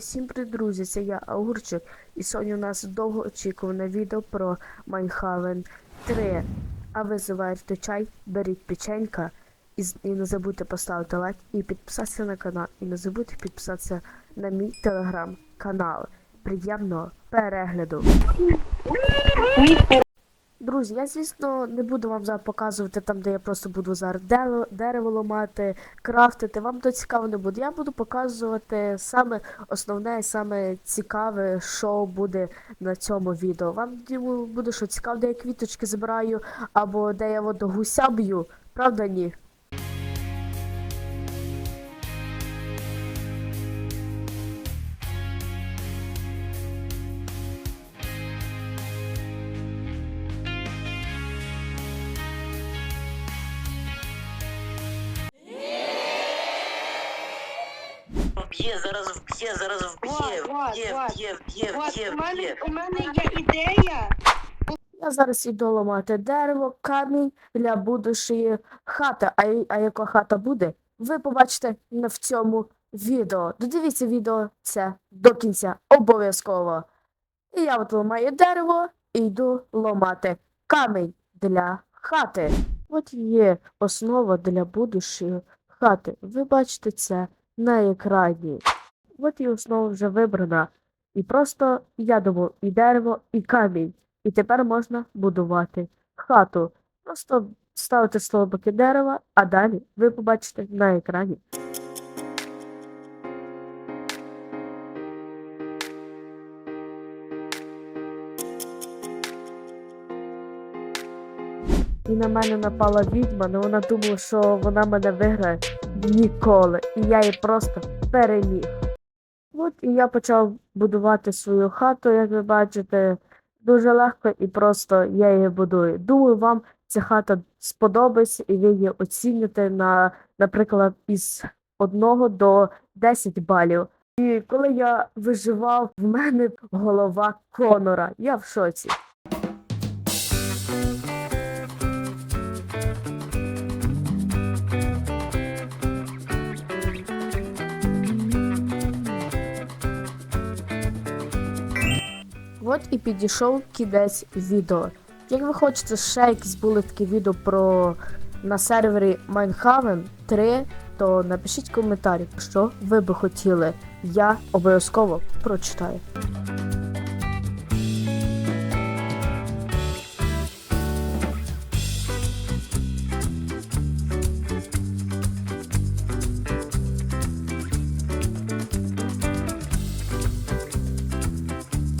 всім друзі, це я Огурчик. І сьогодні у нас довгоочікуване відео про Майнхавен 3. А ви заварите чай, беріть печенька і, і не забудьте поставити лайк і підписатися на канал. І не забудьте підписатися на мій телеграм-канал. Приємного перегляду. Друзі, я звісно не буду вам зараз показувати там, де я просто буду зараз дерево, ламати, крафтити. Вам то цікаво не буде. Я буду показувати саме основне, саме цікаве, що буде на цьому відео. Вам буде що цікаво, де я квіточки збираю, або де я от гуся б'ю. Правда, ні? Вб'є, зараз вб'є, зараз вб'є, вб'є, вб'є, вб'є, вб'є, вб'є. у мене є ідея. Я зараз іду ламати дерево, камінь для будущої хати. А, а яка хата буде, ви побачите в цьому відео. Додивіться відео це до кінця обов'язково. І я от ламаю дерево і йду ламати камінь для хати. От є основа для будущої хати. Ви бачите це на екрані. От і основа вже вибрана. І просто я думаю, і дерево, і камінь. І тепер можна будувати хату. Просто ставити стовбики дерева, а далі ви побачите на екрані. І на мене напала відьма, але вона думала, що вона мене виграє ніколи. І я її просто переміг. От і я почав будувати свою хату, як ви бачите, дуже легко і просто я її будую. Думаю, вам ця хата сподобається, і ви її оціните на, наприклад, із 1 до 10 балів. І коли я виживав, в мене голова Конора. Я в шоці. От і підійшов кінець відео. Як ви хочете ще якісь були такі відео про на сервері Майнхавен 3, то напишіть коментарі, що ви би хотіли. Я обов'язково прочитаю.